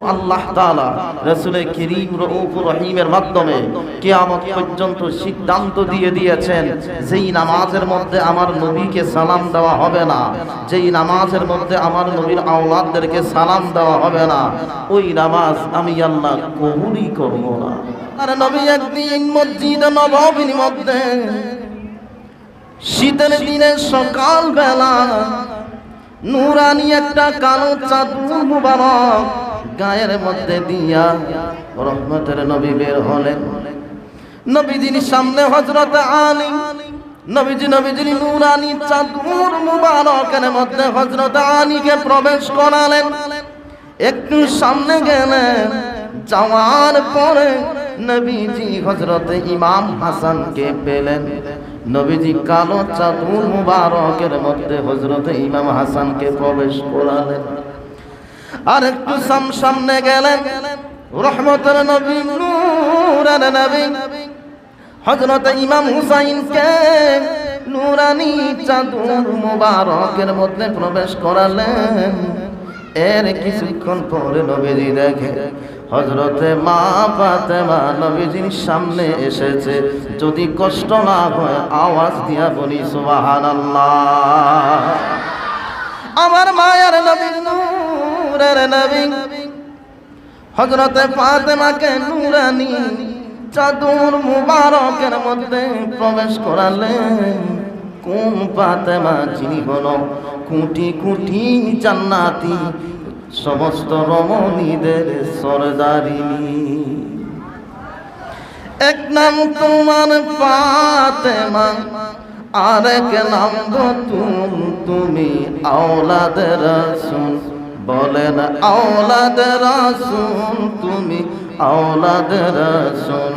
আল্লাহ তাআলা রাসূলের করিম রউফ রহিমের মাধ্যমে কিয়ামত পর্যন্ত সিদ্ধান্ত দিয়ে দিয়েছেন, যেই নামাজের মধ্যে আমার নবীকে সালাম দেওয়া হবে না, যেই নামাজের মধ্যে আমার নবীর আওলাদদেরকে সালাম দেওয়া হবে না, ওই নামাজ আমি আল্লাহ কবুলই করব না। আর নবী, একদিন মসজিদে নববীর মধ্যে শীতের দিনে সকাল নুরানি একটা কালো চাদর মুবারক গায়ের মধ্যে দিয়া রহমতের নবী বের হলেন। নবীজির সামনে হযরত আলী, নবীজি নবীজির নুরানি চাদর মুবারকের মধ্যে হযরত আলীকে প্রবেশ করালেন। একটু সামনে গেলেন, যাওয়ার পরে নবীজি হযরত ইমাম হাসানকে পেলেন। নবীজি কালো চাদর মুবারকের মধ্যে হযরত ইমাম হাসানকে প্রবেশ করালেন। আর একটু সাম সামনে গেলেন। রহমতের নবী, নূরের নবী। হযরত ইমাম হুসাইনকে নুরানি চাদর মুবারকের মধ্যে প্রবেশ করালেন। এর কিছুক্ষণ পরে নবীজি দেখে হজরতে মা ফাতেমা নবীজির সামনে এসেছে। যদি কষ্ট না হয় আওয়াজ দিয়া বলি, সুবহানাল্লাহ। আমার মায়ের নবী নূরের নবী। হজরতে ফাতেমাকে নুরানি চাদর মুবারকের মধ্যে প্রবেশ করালেন। কোন ফাতেমা? যিনি হল কুটি কুটি জান্নাতি, সমস্ত রমণীদের সরদারিনী। এক নাম তোমার ফাতেমা আর এক নাম তুমি আওলাদের রাসূল। বলেন আওলাদের রাসূল, তুমি আওলাদের রাসূল।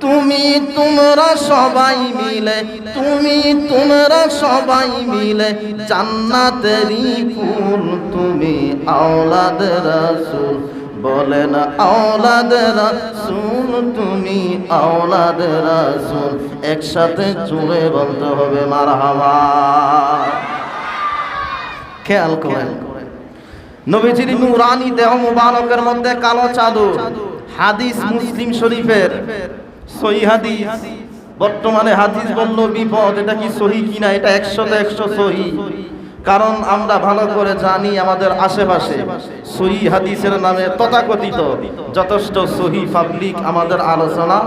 তুমি তোমরা সবাই মিলে, তুমি তোমরা সবাই মিলে জান্নাতেরই ফুল, তুমি আওলাদের রাসূল। বলেন, আওলাদ রাসূল, তুমি আওলাদ রাসূল। একসাথে জুড়ে বলতে হবে, মারহাবা। খেয়াল করেন। নবীজির নূরানি দেহ মুবারকের মধ্যে কালো চাদর, হাদিস মুসলিম শরীফের সহি হাদিস। বর্তমানে হাদিস বলল, বিপদ, এটা কি সহি কিনা এটা একশোতে একশো সহি। কারণ আমরা ভালো করে জানি আমাদের আশেপাশে সহি হাদিসের নামে তথাকথিত যথেষ্ট সহি পাবলিক আমাদের আলোচনা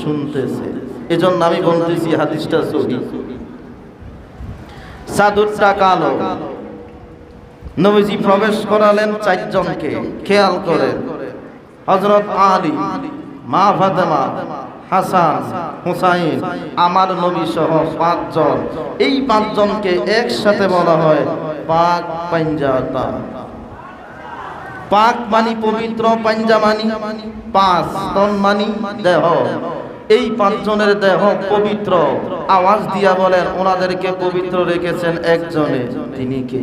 শুনতেছে। এজন্য আমি বলতেছি হাদিসটা সহি। চাদরটা কালো। নবীজি প্রবেশ করালেন চারজনকে, খেয়াল করে হজরত আলী, মা ফাতেমা, হাসান, হুসাইন, আমার নবী সহ পাঁচজন। এই পাঁচজনকে একসাথে বলা হয় পাক পাঞ্জাতা। পাক মানি পবিত্র পাঞ্জা মানি, পাঁচ তন মানি দেহ। এই পাঁচজনের দেহ পবিত্র। আওয়াজ দিয়া বলেন, ওনাদেরকে পবিত্র রেখেছেন একজনে। তিনি কে?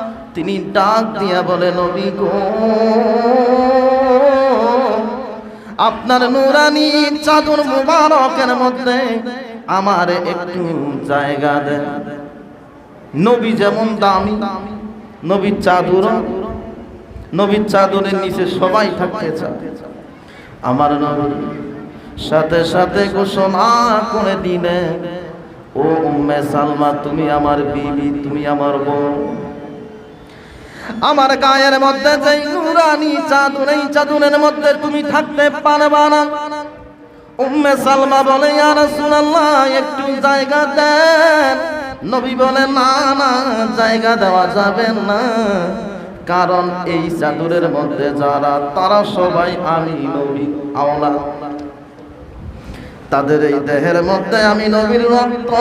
তিনি ডাক দিয়া বলে, নবী গো, আপনার নুরানি চাদর মুবারকের মধ্যে আমার একটু জায়গা দেন। নবী যেমন দামি, নবীর চাদর, নবীর চাদরের নিচে সবাই থাকতে চায়। আমার নবী সাথে সাথে ঘোষণা করে দিলে ও উম্মে সালমা, তুমি আমার বিবি, তুমি আমার বোন আমার গায়ের মধ্যে যে নুরানি চাদর এই চাদরের মধ্যে তুমি থাকতে পারবা না। উম্মে সালমা বলে, ইয়া রাসূলুল্লাহ, একটু জায়গা দেন। নবী বলে, না না, জায়গা দেওয়া যাবে না। কারণ এই চাদরের মধ্যে যারা, তারা সবাই আমি নবী, আওলা। তাদের এই দেহের মধ্যে আমি নবীর রক্ত।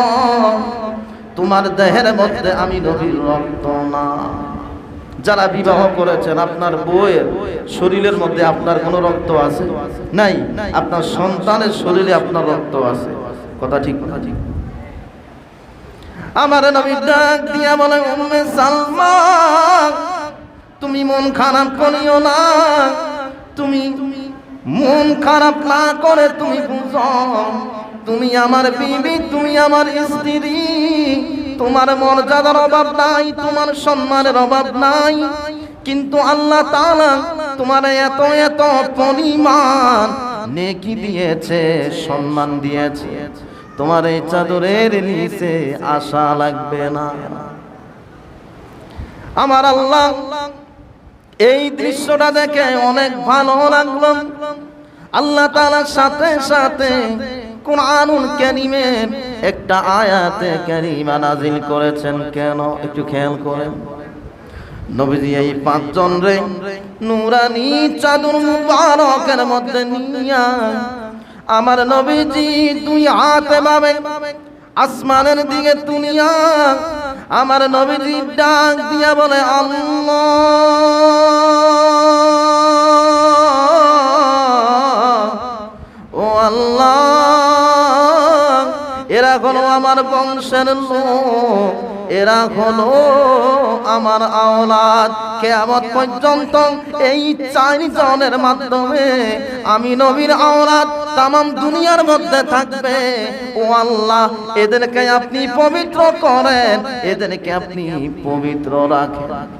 তোমার দেহের মধ্যে আমি নবীর রক্ত না। যারা বিবাহ করেছেন, আপনার বউয়ের শরীরের মধ্যে আপনার কোনো রক্ত আছে? নাই। আপনার সন্তানের শরীরে আপনার রক্ত আছে। কথা ঠিক কথা ঠিক। আমার নবী ডাক দিয়া বলে, উম্মে তুমি মন খারাপ করিও না। তুমি মন খারাপ না করে তুমি বুঝো। তুমি আমার বিবি, তুমি আমার স্ত্রী। তোমার মর্যাদার অভাব নাই, তোমার সম্মানের অভাব নাই। কিন্তু আল্লাহ তাআলা তোমার এত এত পরিমাণ নেকি দিয়েছে, সম্মান দিয়েছে। তোমার এই চাদরের নিচে আশা লাগবে না। আমার আল্লাহ, এই দৃশ্যটা দেখে অনেক ভালো লাগল। আল্লাহ তাআলার সাথে সাথে কোরআনুল কারীমের একটা আয়াতে কারীমা নাজিল করেছেন কেন? একটু খেয়াল করেন। নবীজি এই পাঁচজন রে নুরানি চাদর মুবারকের মধ্যে নিয়া আমার নবীজি দুই হাতে বাবে আসমানের দিকে তুলিয়া আমার নবীজি ডাক দিয়া বলে, আল্লাহ, ও আল্লাহ এরা হলো আমার বংশের লোক। এরা হলো আমার আওলাদ। কেয়ামত পর্যন্ত এই চারজনের মাধ্যমে আমি নবীর আওলাদ তাম দুনিয়ার মধ্যে থাকবে। ও আল্লাহ, এদেরকে আপনি পবিত্র করেন। এদেরকে আপনি পবিত্র রাখেন।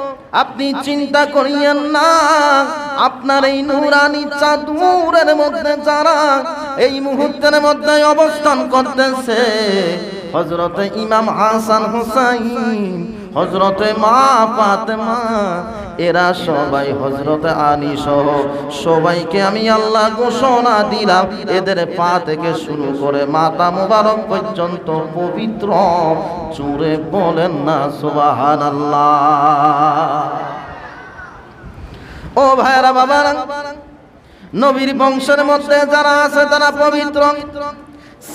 আপনি চিন্তা করিয়েন না। আপনার এই নুরানি চাঁদুরের মধ্যে যারা এই মুহূর্তের মধ্যে অবস্থান করতেছে হজরত ইমাম হাসান হুসাইন হজরতে মা ফাতেমা, এরা সবাই হজরতে আলী সহ সবাইকে আমি আল্লাহ ঘোষণা দিলাম, এদের পা থেকে শুরু করে মাতা মুবারক পর্যন্ত পবিত্র চুরে বলেন না সুবাহান ও ভাইরা বাবারা, নবীর বংশের মধ্যে যারা আছে তারা পবিত্র।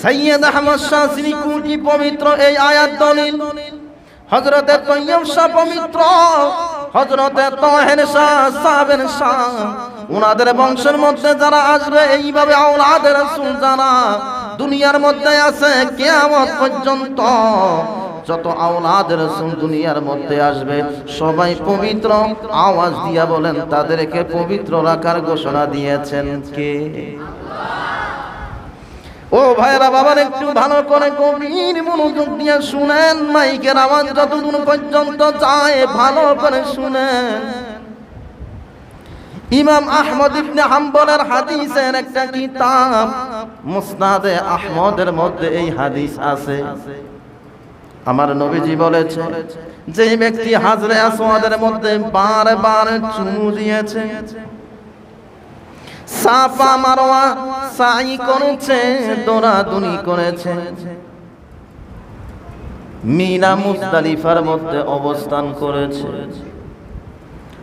সৈয়দ আহমদ শাহ শ্রী কুটি পবিত্র, এই আয়াত দলিল। হজরতে তৈয়ব শাহ পবিত্র হজরতে তহের শাহ সাহেবের শাহ। উনাদের বংশের মধ্যে যারা আসবে, এইভাবে আওলাদের রাসূল যারা দুনিয়ার মধ্যে আছে, কিয়ামত পর্যন্ত যত আওলাদের রাসূল দুনিয়ার মধ্যে আসবে, সবাই পবিত্র আওয়াজ দিয়া বলেন, তাদেরকে পবিত্র রাখার ঘোষণা দিয়েছেন কে? ও ভাইরা বাবার একটু ভালো করে গভীর মনোযোগ দিয়ে শুনেন, মাইকের আওয়াজ যতদূর পর্যন্ত যায়, ভালো করে শুনেন। ইমাম আহমদ ইবনে হাম্বলের হাদিসের একটা কিতাব, মুসনাদে আহমদের মধ্যে এই হাদিস আছে। আমার নবীজি বলেছে যে ব্যক্তি হাজরে আসওয়াদের মধ্যে বারবার চুমু দিয়েছে সাফা মারোয়া, সাই করেছে দৌড়াদৌড়ি করেছে। মিনা মুস্তালিফার মধ্যে অবস্থান করেছে।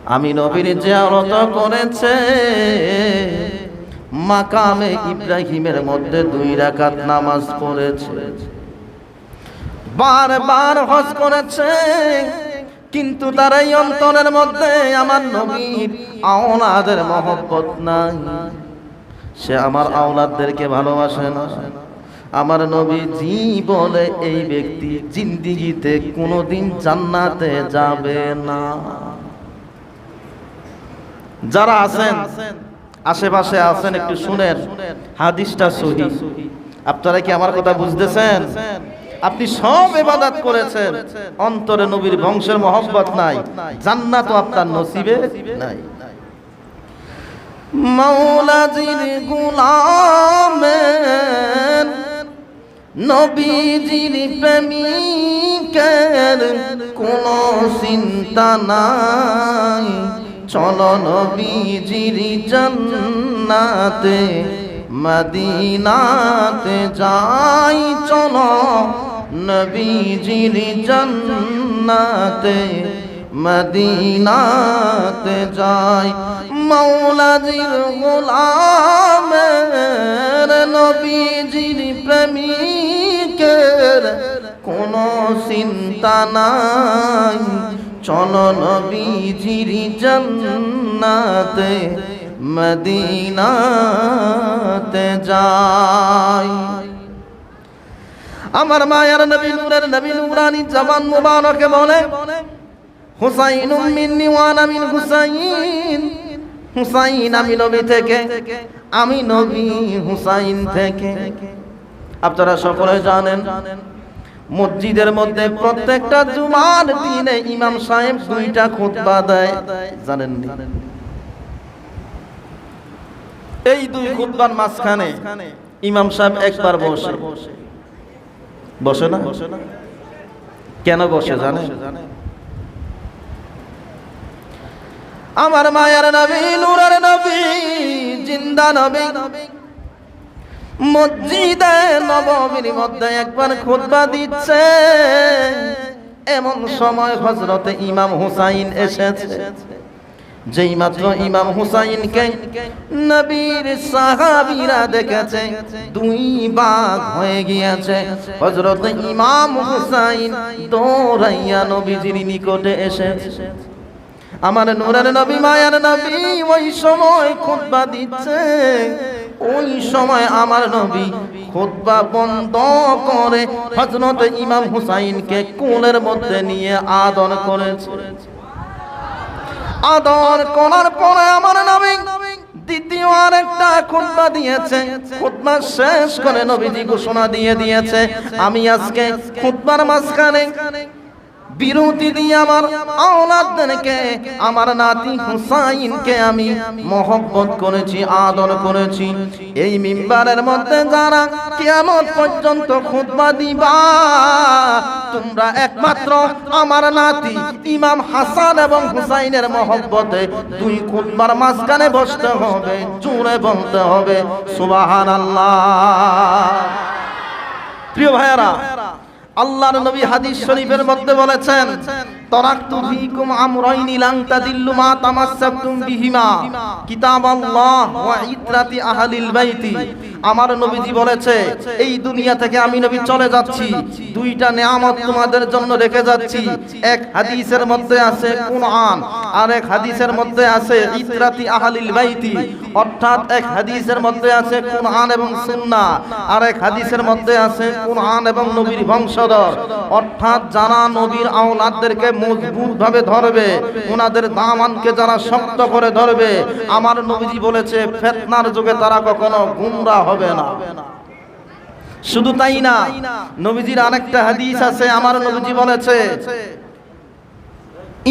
আমি নবীর জিয়ারত করেছে। মাকামে ইব্রাহিমের মধ্যে দুই রাকাত নামাজ পড়েছে। বারবার হজ করেছে। কিন্তু তার এই অন্তরের মধ্যে আমার নবীর আওলাদের মহব্বত নাই। সে আমার আওলাদদেরকে ভালোবাসে না। আমার নবী জি বলে এই ব্যক্তি জিন্দিগিতে কোনোদিন জান্নাতে যাবে না। যারা আছেন, আশেপাশে আছেন, একটু শুনেন। হাদিসটা সহি। আপনারা কি আমার কথা বুঝতেছেন? আপনি সব এবাদাত করেছেন। অন্তরে নবীর বংশের মহব্বত নাই। জান্নাত আপনার নসিবে নাই। মাওলাজির গুলামের নবীজির প্রেমিকের, কোনো চিন্তা নাই। চলো নবীজির জান্নাতে, মদিনাতে যাই। চলো নবীজির জান্নাতে, মদিনাতে যাই। মৌলাজির গোলামের নবীজির প্রেমিকের কোনো চিন্তা নাই। চলো নবীজির জান্নাতে, মদিনাতে যাই। আমার মায়ার নবী নূরের নবী নূরানি জবান মুবারকে বলে হুসাইন মিন্নি ওয়ানা আমিন হুসাইন। হুসাইন আমি নবী থেকে, আমি নবী হুসাইন থেকে। আপনারা সকলে জানেন, মসজিদের মধ্যে প্রত্যেকটা জুমার দিনে ইমাম সাহেব দুইটা খুতবা দেয় জানেন এই দুই খুতবার মাঝখানে ইমাম সাহেব একবার বসে বসে। না? কেন বসে জানে? আমার মায়ার নবী নূরের নবী জিন্দা নবী। মসজিদে নবমীর মধ্যে একবার খুতবা দিচ্ছে। এমন সময় হজরতে ইমাম হুসাইন এসেছে। যেই মাত্র ইমাম হুসাইনকে নবীর সাহাবীরা দেখেছে, দুই বাঘ হয়ে গিয়েছে। হজরত ইমাম হুসাইন দৌড়াইয়া নবীজির নিকটে এসেছে। আমার নূরের নবী, মায়ার নবী ওই সময় খুতবা দিচ্ছে। ওই সময় আমার নবী খুতবা বন্ধ করে হযরত ইমাম হুসাইনকে কোলের মধ্যে নিয়ে আদর করেছে। আদর করার পরে আমার নবী দ্বিতীয় আরেকটা খুতবা দিয়েছে। খুতবা শেষ করে নবীজি ঘোষণা দিয়ে দিয়েছে, আমি আজকে খুতবার মাঝখানে বিরতি দিয়ে আমার আওলাদদেরকে, আমার নাতি হুসাইনকে আমি মহব্বত করেছি, আদর করেছি। এই মিম্বারের মধ্যে যারা কিয়ামত পর্যন্ত খুতবা দিবা, তোমরা একমাত্র আমার নাতি ইমাম হাসান এবং হুসাইনের মহব্বতে দুই খুতবার মাঝখানে বসতে হবে জুড়ে বলতে হবে, সুবহানাল্লাহ। প্রিয় ভাইয়ারা আল্লাহর নবী হাদিস শরীফের মধ্যে বলেছেন তারাকতু ফীকুম আমরাইনি লান তাদিল্লু মা তামাসসাকতুম বিহিমা। কিতাবাল্লাহ ওয়া ইতরাতি আহলিল বাইতি। আমার নবীজি বলেছে, এই দুনিয়া থেকে আমি নবী চলে যাচ্ছি। দুইটা নিয়ামত তোমাদের জন্য রেখে যাচ্ছি। এক হাদিসের মধ্যে আছে কুরআন, আর এক হাদিসের মধ্যে আছে ইতরাতি আহলিল বাইতি। অর্থাৎ এক হাদিসের মধ্যে আছে কুরআন এবং সুন্নাহ, আর এক হাদিসের মধ্যে আছে কুরআন এবং নবীর বংশধর অর্থাৎ যারা নবীর আওলাদদেরকে মজবুত ভাবে ধরবে ওনাদের দামানকে যারা শক্ত করে ধরবে, আমার নবীজি বলেছে, ফেতনার যুগে তারা কখনো গুমরা হবে না। শুধু তাই না, নবীজির আরেকটা হাদিস আছে, আমার নবীজি বলেছে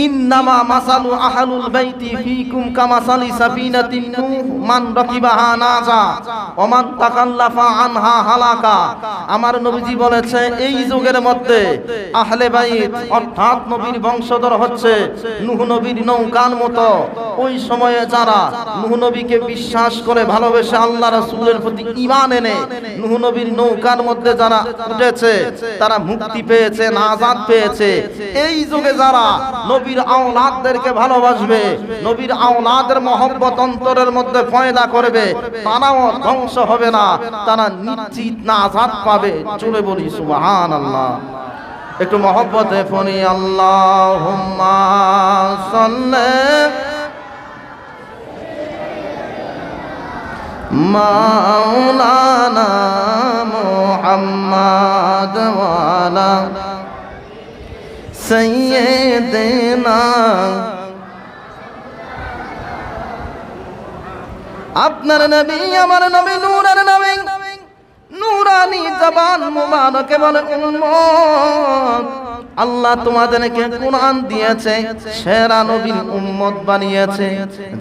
ইন্নামা মাসালু আহলুল বাইতি কামাসালি সাফিনাতিন নূহ মান নাজা ওয়া মান তাকাল্লাফা আনহা হালাকা। আমার নবীজি বলেছে, এই যুগের মধ্যে আহলে বাইত, অর্থাৎ নবীর বংশধর হচ্ছে নূহ নবীর নৌকার মতো। ওই সময়ে যারা নূহ নবীকে বিশ্বাস করে ভালোবেসে আল্লাহ রাসূলের প্রতি ঈমান এনে নূহ নবীর নৌকার মধ্যে যারা উঠেছে, তারা মুক্তি পেয়েছে নাজাত পেয়েছে। এই যুগে যারা নবীর আওলাদদেরকে ভালোবাসবে, নবীর আওলাদের মহব্বত অন্তরের মধ্যে পয়দা করবে, তারাও ধ্বংস হবে না, তারা নিশ্চিত না আজাদ পাবে। চলে বলি সুবহান আল্লাহ একটু মহব্বতে ফনি আল্লাহ মাওলানা মুহাম্মদ ওয়ালা সৈয়দনা আপনার নবী আমার নবী নূরের নবী নূরানি জবান মুবারকে বলে উম্মত আল্লাহ তোমাদেরকে কোরআন দিয়েছে, সেরা নবীর উম্মত বানিয়েছে।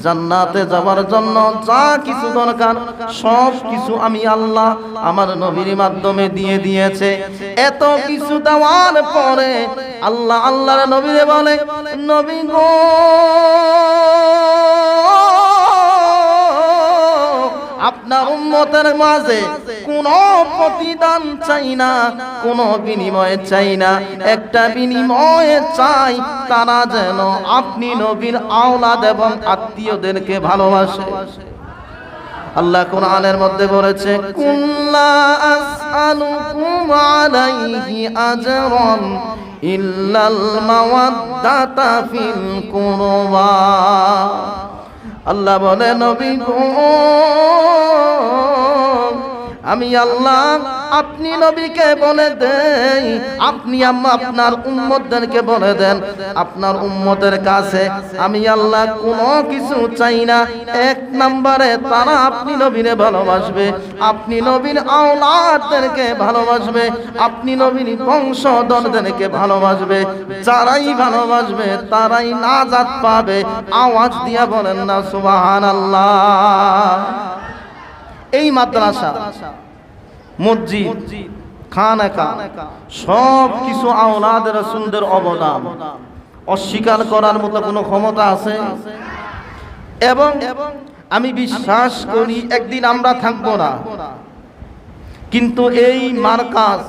জান্নাতে যাওয়ার জন্য যা কিছু দরকার, সব কিছু আমি আল্লাহ আমার নবীর মাধ্যমে দিয়ে দিয়েছে। এত কিছু দেওয়ার পরে আল্লাহ আল্লাহর নবীরে বলে, নবী গো, আপনার উম্মতের মাঝে কোনো প্রতিদান চাই না, কোনো বিনিময় চাই না। একটা বিনিময়ে চাই, তারা যেন আপনি নবীর আওলাদ এবং আত্মীয়দেরকে ভালোবাসে। আল্লাহ কোরআনের মধ্যে বলেছে, কুল্লা আল্লাহ বলে, নবী আমি আল্লাহ, আপনি নবীকে বলে দেই। আপনি আম্মা আপনার উম্মতদেরকে বলে দেন। আপনার উম্মতের কাছে আমি আল্লাহ কোনো কিছু চাই না। এক নম্বরে তারা আপনি নবীরে ভালোবাসবে। আপনি নবীর আওলাদদেরকে ভালোবাসবে। আপনি নবীর বংশধরদেরকে ভালোবাসবে। যারাই ভালোবাসবে, তারাই নাজাত পাবে। আওয়াজ দিয়া বলেন না, সুবহানাল্লাহ। এই মাদ্রাসা, মসজিদ, খানাকা সব কিছু আওলাদ রসুলদের অবদান। অস্বীকার করার মতো কোনো ক্ষমতা আছে? এবং আমি বিশ্বাস করি একদিন আমরা থাকব না। কিন্তু এই মার্কাজ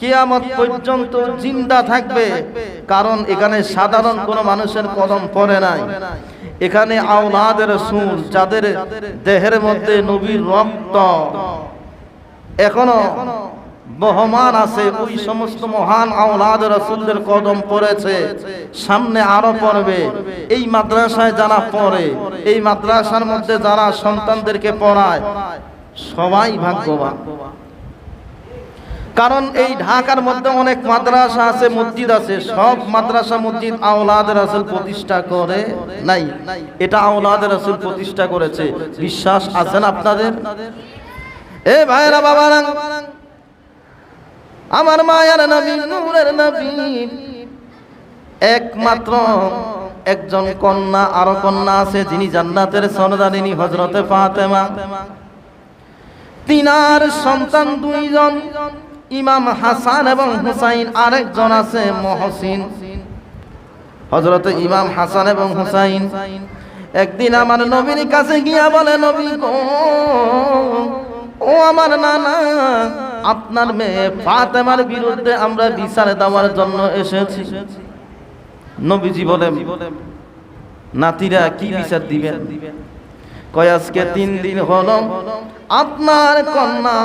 কেয়ামত পর্যন্ত জিন্দা থাকবে, কারণ এখানে সাধারণ কোনো মানুষের কদম পড়ে নাই। এখানে আওলাদের সুর যাদের দেহের মধ্যে নবীর রক্ত এখনও বহমান আছে, ওই সমস্ত মহান আওলাদ রসুলদের কদম পড়েছে, সামনে আরও পড়বে। এই মাদ্রাসায় যারা পড়ে, এই মাদ্রাসার মধ্যে যারা সন্তানদেরকে পড়ায়, সবাই ভাগ্যবান। কারণ এই ঢাকার মধ্যে অনেক মাদ্রাসা আছে, মসজিদ আছে, সব মাদ্রাসা মসজিদ আওলাদ রাসুল প্রতিষ্ঠা করে নাই। এটা আওলাদ রাসুল প্রতিষ্ঠা করেছে। বিশ্বাস আছেন আপনাদের? এ ভাইরা বাবারা, আমার মায়ের নবী নূরের নবী একমাত্র একজন কন্যা, আরও কন্যা আছে, যিনি জান্নাতের সরদারিনী হজরতে ফাতেমা। তিনার সন্তান দুইজন। ইমাম হাসান এবং হুসাইন আরেকজন আছে মহসিন। হজরত ইমাম হাসান এবং হুসাইন। একদিন আমার নবীর কাছে গিয়া বলে, নবী গো, ও আমার নানা, আপনার মেয়ে ফাতেমার বিরুদ্ধে আমরা বিচারে দেওয়ার জন্য এসেছি। নবীজি বলে নাতিরা কি বিচার দিবেন? কয়, আজকে তিন দিন হলো, আপনার কন্যা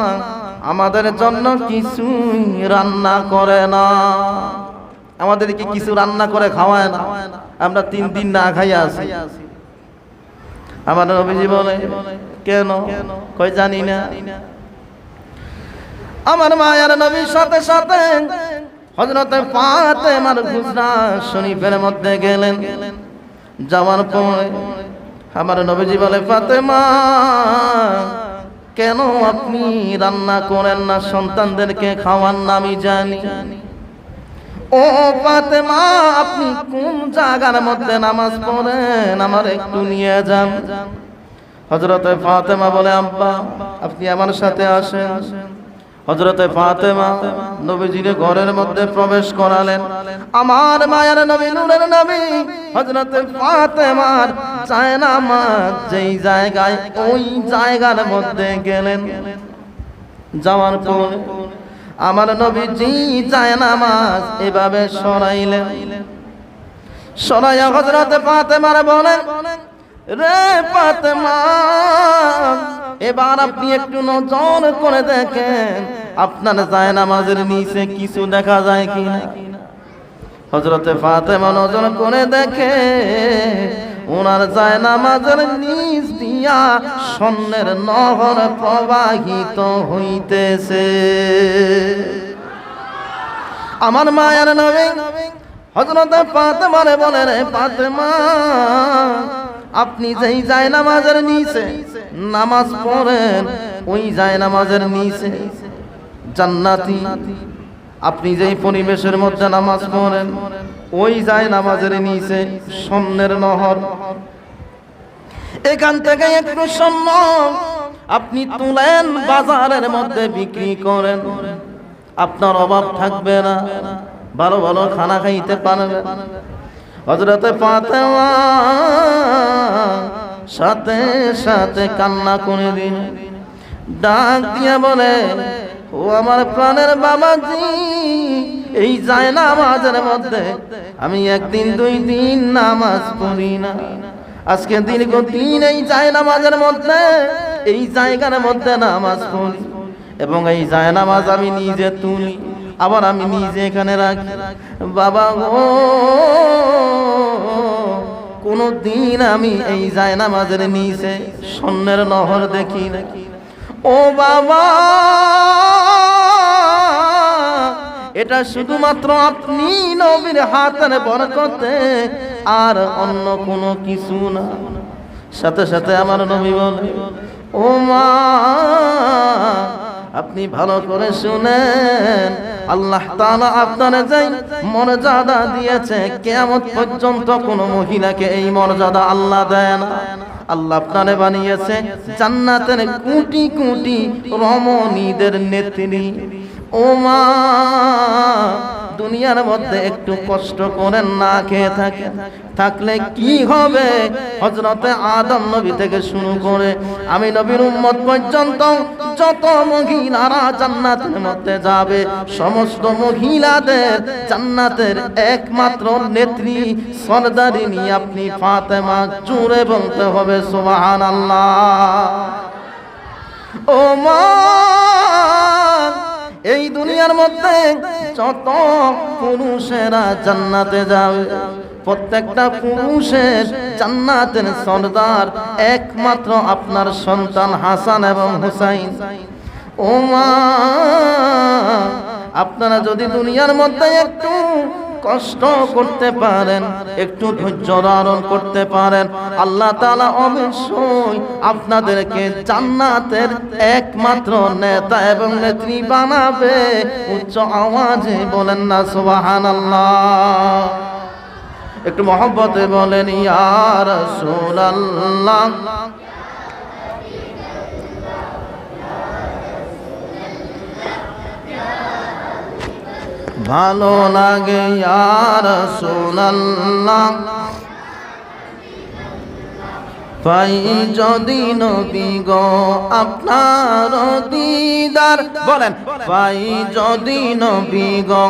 আমাদের জন্য কিছু রান্না করে না। আমাদেরকে কিছু রান্না করে খাওয়ায় না। আমরা তিন দিন না খাইয়া আছি। আমার নবীজি বলে, কেন? কই জানি না। আমার মায়ের নবীর সাথে সাথে হজরতে ফাতেমার গুজরা শরীফের মধ্যে গেলেন। যাওয়ার পরে আমার নবীজি বলে, ফাতেমা কেন আপনি রান্না করেন না? সন্তানদেরকে খাওয়ান না, আমি জানি। ও ফাতেমা, আপনি কোন জায়গার মধ্যে নামাজ পড়েন? আমার একটু নিয়ে যান। হজরতে ফাতেমা বলে, আব্বা, আপনি আমার সাথে আসেন। হজরতে ফাতেমা নবীজির ঘরের মধ্যে প্রবেশ করালেন। আমার মায়ের নবী, নূরের নবী হজরতে ফাতেমার জায়নামাজ যেই জায়গায়, ওই জায়গার মধ্যে গেলেন। যাওয়ার পর আমার নবীজি জায়নামাজ এভাবে সরাইলেন। সরাইয়া হজরতে ফাতেমার বলেন রে ফাতেমা, এবার আপনি একটু নজর করে দেখেন, আপনার জায়নামাজের নিচে কিছু দেখা যায় কি না হজরতে ফাতেমা নজর করে দেখে ওনার জায়নামাজের নিচ দিয়া স্বর্ণের নহর প্রবাহিত হইতেছে। আমার মায়ের নবী হজরতে ফাতেমারে বলে, রে ফাতেমা আপনি যেই যায় নামাজের নিচে নামাজ পড়েন, ওই যায় নামাজের নিচে। জান্নাতি, আপনি যেই পরিবেশের মধ্যে নামাজ পড়েন, ওই যায় নামাজের নিচে স্বর্ণের নহর। এখান থেকে একটু স্বর্ণ আপনি তুলেন, বাজারের মধ্যে বিক্রি করেন। আপনার অভাব থাকবে না, ভালো ভালো খানা খাইতে পারবেন। হজরতে ফাতেমা সাথে সাথে কান্না করে দিন ডাক দিয়া বলে, ও আমার প্রাণের বাবাজি, এই যায় না নামাজের মধ্যে আমি একদিন দুই দিন নামাজ পড়ি না। আজকে দীর্ঘদিন এই যায় নামাজের মধ্যে, এই জায়গার মধ্যে নামাজ পড়ি এবং এই যায় নামাজ আমি নিজে তুলি। আবার আমি নিজে এখানে রাখি। বাবা গো কোনো দিন আমি এই যায় নামাজের নিচে স্বর্ণের নহর দেখি নাকি ও বাবা, এটা শুধুমাত্র আপনি নবীর হাতের বরকতে, আর অন্য কোনো কিছু না। সাথে সাথে আমার নবী বলে, ও মা আপনি ভালো করে শুনেন। আল্লাহ তাআলা আপনার যাই মর্যাদা দিয়েছে কেমন পর্যন্ত কোনো মহিলাকে এই মর্যাদা আল্লাহ দেন আল্লাহ আপনারে বানিয়েছে জান্নাতের কুটি কোটি রমণীদের নেত্রী। ও মা দুনিয়ার মধ্যে একটু কষ্ট করেন না খেয়ে থাকে থাকলে কি হবে? হজরতে আদম নবী থেকে শুরু করে আমি নবীর উম্মত পর্যন্ত যত মহিলারা জান্নাতের মধ্যে যাবে, সমস্ত মহিলাদের জান্নাতের একমাত্র নেত্রী সরদারিনী আপনি ফাতেমা জুড়ে বলতে হবে সুবহান আল্লাহ ও মা এই দুনিয়ার মধ্যে যত পুরুষেরা জান্নাতে যাবে, প্রত্যেকটা পুরুষের জান্নাতের সর্দার একমাত্র আপনার সন্তান হাসান এবং হুসাইন। ওমা, আপনারা যদি দুনিয়ার মধ্যে একটু কষ্ট করতে পারেন, একটু ধৈর্য ধারণ করতে পারেন। আল্লাহ তাআলা অবশ্যই আপনাদেরকে জান্নাতের একমাত্র নেতা এবং নেত্রী বানাবে। উচ্চ আওয়াজে বলেন না, সুবহানাল্লাহ। একটু মহব্বতে বলেন, ইয়া রাসূলুল্লাহ। ভালো লাগে আর সোনাল্লাহ পাই যদি নবী গো আপনার দিদার, বলেন। পাই যদি নবী গো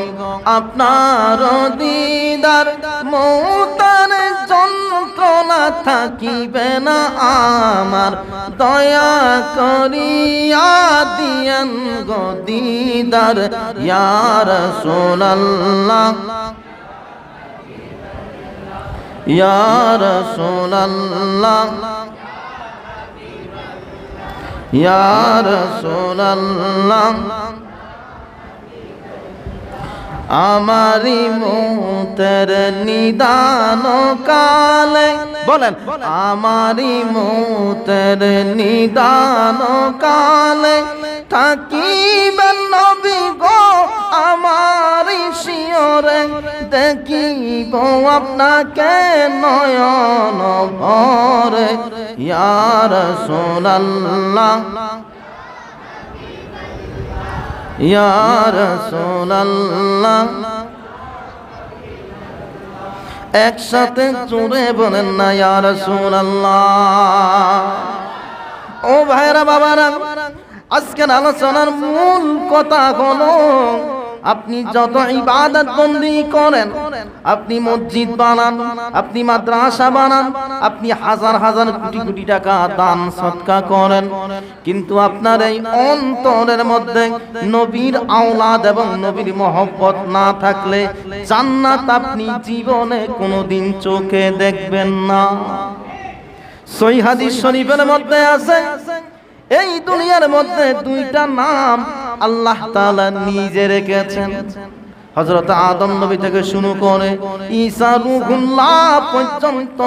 আপনার দিদার, মৌতার যন্ত্রণা থাকিবে না আমার। দয়া করিয়া দিয়ান গো দিদার ইয়ার সোনাল্লাহ ইয়া রাসূলুল্লাহ। ইয়া রাসূলুল্লাহ। আমারি মৌতের নিদান কালে বলেন আমারি মৌতের নিদান কালে থাকিবেন শিওরে দেখিব আপনাকে নয়ন ভরে। ইয়ার সোনাল্লাহ ইয়ার সোনাল্লাহ একসাথে জুড়ে বলেন না ইয়ার সোনাল্লাহ ও ভাইরা বাবারা, আজকের আলোচনার মূল কথা হলো আপনি যত ইবাদত বন্দি করেন, আপনি মসজিদ বানান, আপনি মাদ্রাসা বানান, আপনি হাজার হাজার কোটি কোটি টাকা দান সৎকা করেন। কিন্তু আপনার এই অন্তরের মধ্যে নবীর আওলাদ এবং নবীর মহব্বত না থাকলে জান্নাত আপনি জীবনে কোনোদিন চোখে দেখবেন না। সই হাদিস শরীফের মধ্যে আছে, এই দুনিয়ার মধ্যে দুইটা নাম আল্লাহ তাআলা নিজে রেখেছেন। হযরত আদম নবী থেকে শুরু করে ঈসা পর্যন্ত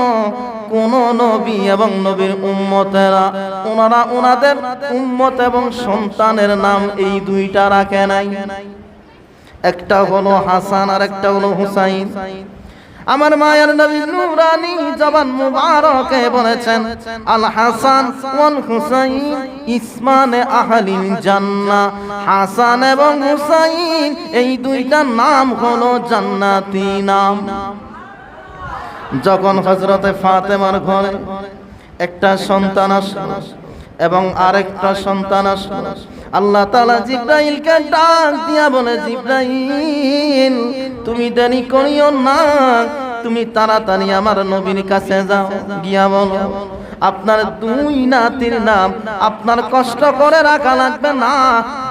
কোন নবী এবং নবীর উম্মতেরা, ওনারা ওনাদের উম্মত এবং সন্তানের নাম এই দুইটা রাখে নাই। একটা হলো হাসান আর একটা হলো হুসাইন। আমার মায়ের নবী নুরানি জবান মুবারকে বলেছেন, আল হাসান ওয়াল হুসাইন ইসমানে আহলিল জান্নাহ। হাসান এবং হুসাইন, এই দুইটা নাম হলো জান্নাতি নাম। যখন হযরতে ফাতেমার ঘরে একটা সন্তান আসলো এবং আরেকটা সন্তান আসলো আল্লাহ তালা জিব্রাইলকে ডাক দিয়া বলে জিব্রাইল তুমি দেরি করিও না। তুমি তাড়াতাড়ি আমার নবীর কাছে যাও গিয়া বলো আপনার দুই নাতির নাম আপনার কষ্ট করে রাখা লাগবে না।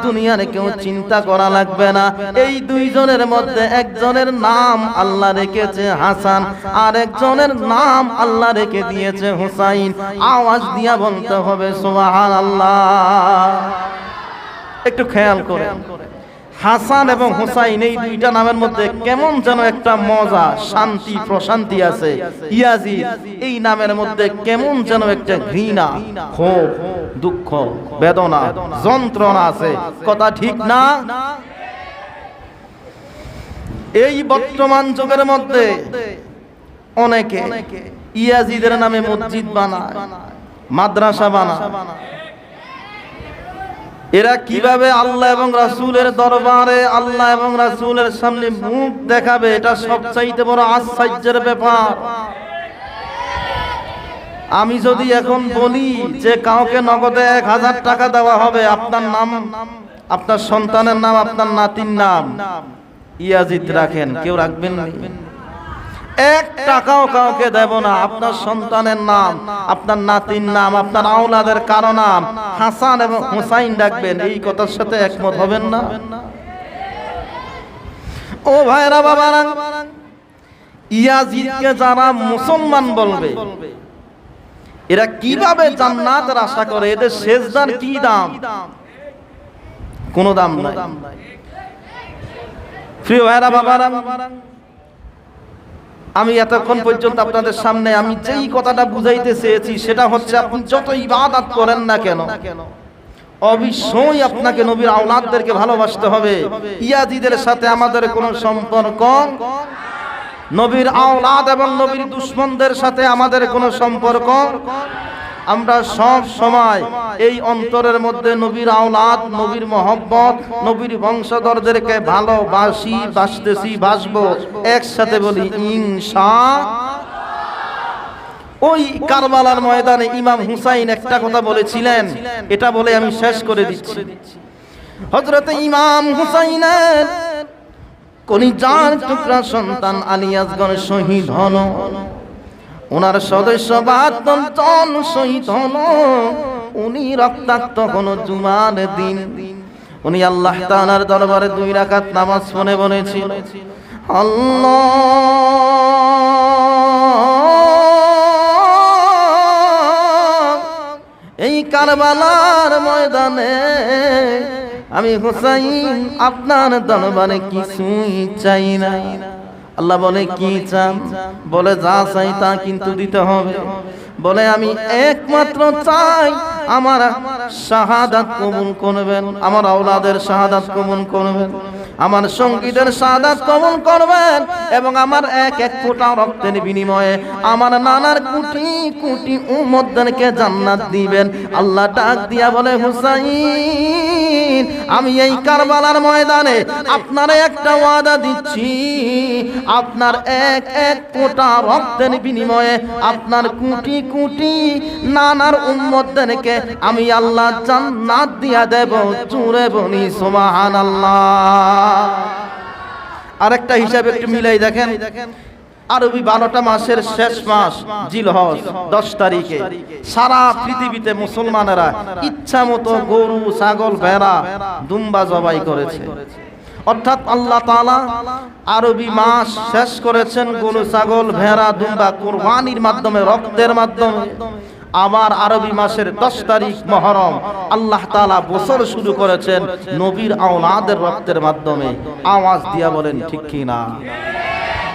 দুনিয়ার কেউ চিন্তা করা লাগবে না। এই দুইজনের মধ্যে একজনের নাম আল্লাহ রেখেছে হাসান আর একজনের নাম আল্লাহ রেখে দিয়েছে হুসাইন। আওয়াজ দিয়া বলতে হবে সোহান আল্লাহ একটু খেয়াল করে। হাসান এবং হুসাইন এই দুইটা নামের মধ্যে কেমন যেন একটা মজা, শান্তি, প্রশান্তি আছে। ইয়াজিদ, এই নামের মধ্যে কেমন যেন একটা ঘৃণা, ক্ষোভ, দুঃখ, বেদনা, যন্ত্রণা আছে। কথা ঠিক না? এই বর্তমান যুগের মধ্যে অনেকে ইয়াজিদের নামে মসজিদ বানায়, মাদ্রাসা বানায়। এরা কীভাবে আল্লাহ এবং রাসূলের দরবারে আল্লাহ এবং রাসূলের সামনে মুখ দেখাবে, এটা সবচাইতে বড় আশ্চর্যের ব্যাপার। আমি যদি এখন বলি যে কাউকে নগদে এক হাজার টাকা দেওয়া হবে, আপনার নাম, আপনার সন্তানের নাম, আপনার নাতির নাম, ইয়াজিদ রাখেন, কেউ রাখবেন না? এক টাকাও কাউকে দেব না। আপনার সন্তানের নাম, আপনার নাতির নাম, আপনার আওলাদের কারও নাম। হাসান এবং হুসাইন ডাকবেন, এই কথার সাথে একমত হবেন না? ও ভাইরা, বাবারা, ইয়াজিদকে যারা মুসলমান বলবে, এরা কীভাবে জান্নাতের আশা করে? এদের শেষদার কি দাম? কোনো দাম নাই। প্রিয় ভাইরা, বাবারা আমি এতক্ষণ পর্যন্ত আপনাদের সামনে আমি যেই কথাটা বুঝাইতে চেয়েছি, সেটা হচ্ছে আপনি যত ইবাদত করেন না কেন, অবশ্যই আপনাকে নবীর আওলাদদেরকে ভালোবাসতে হবে। ইয়াজিদের সাথে আমাদের কোনো সম্পর্ক, নবীর আওলাদ এবং নবীর দুশ্মনদের সাথে আমাদের কোনো সম্পর্ক আমরা সব সময় এই অন্তরের মধ্যে নবীর আওলাদ, নবীর মহব্বত, নবীর বংশধরদেরকে ভালোবাসি, বাসতেছি, বাসবো। একসাথে বলি, ইনশা ওই কারবালার ময়দানে ইমাম হুসাইন একটা কথা বলেছিলেন। এটা বলে আমি শেষ করে দিচ্ছি। হজরতে ইমাম হুসাইনের কলিজার টুকরা সন্তান আলিয়াসগণ শহীদ হন ওনার সদস্য বাহাত্তর জন শহীদ হন উনি রক্তাক্ত কোন জুমার দিন। উনি আল্লাহ তাআলার দরবারে দুই রাকাত নামাজ বলেছিল, আল্লাহ, এই কারবালার ময়দানে আমি হুসাইন আপনার দরবারে কিছুই চাই না। আল্লাহ বলে, কি চান? বলে, যা চাই তা কিন্তু দিতে হবে। বলে, আমি একমাত্র চাই আমার শাহাদাত কবুল করবেন, আমার আওলাদের শাহাদাত কবুল করবেন, আমার সঙ্গীদের শাহাদাত কবুল করবেন এবং আমার এক এক ফোঁটা রক্তের বিনিময়ে আমার নানার কুটি কুটি উম্মতদেরকে জান্নাত দিবেন। আল্লাহ ডাক দিয়া বলে, হুসাইন, আমি এই কারবালার ময়দানে আপনার একটা ওয়াদা দিচ্ছি। আপনার এক এক ফোঁটা রক্তের বিনিময়ে আপনার কুটি কুটি নানার উম্মতদেরকে আমি আল্লাহ জান্নাত দিয়া দেব চুরে বনি সুবহান আল্লাহ আরেকটা হিসাব একটু মিলাই দেখেন। আরবি বারোটা মাসের শেষ মাস, জিলহজ, দশ তারিখে। সারা পৃথিবীতে মুসলমানেরা ইচ্ছা মতো গরু, ছাগল, ভেড়া, দুম্বা জবাই করেছে। অর্থাৎ আল্লাহ তাআলা আরবি মাস শেষ করেছেন গরু, ছাগল, ভেড়া, দুম্বা কোরবানির মাধ্যমে, রক্তের মাধ্যমে। আবার আরবি মাসের দশ তারিখ মহরম। আল্লাহ তালা বছর শুরু করেছেন নবীর আওনাদের রক্তের মাধ্যমে। আওয়াজ দিয়া বলেন, ঠিক কি না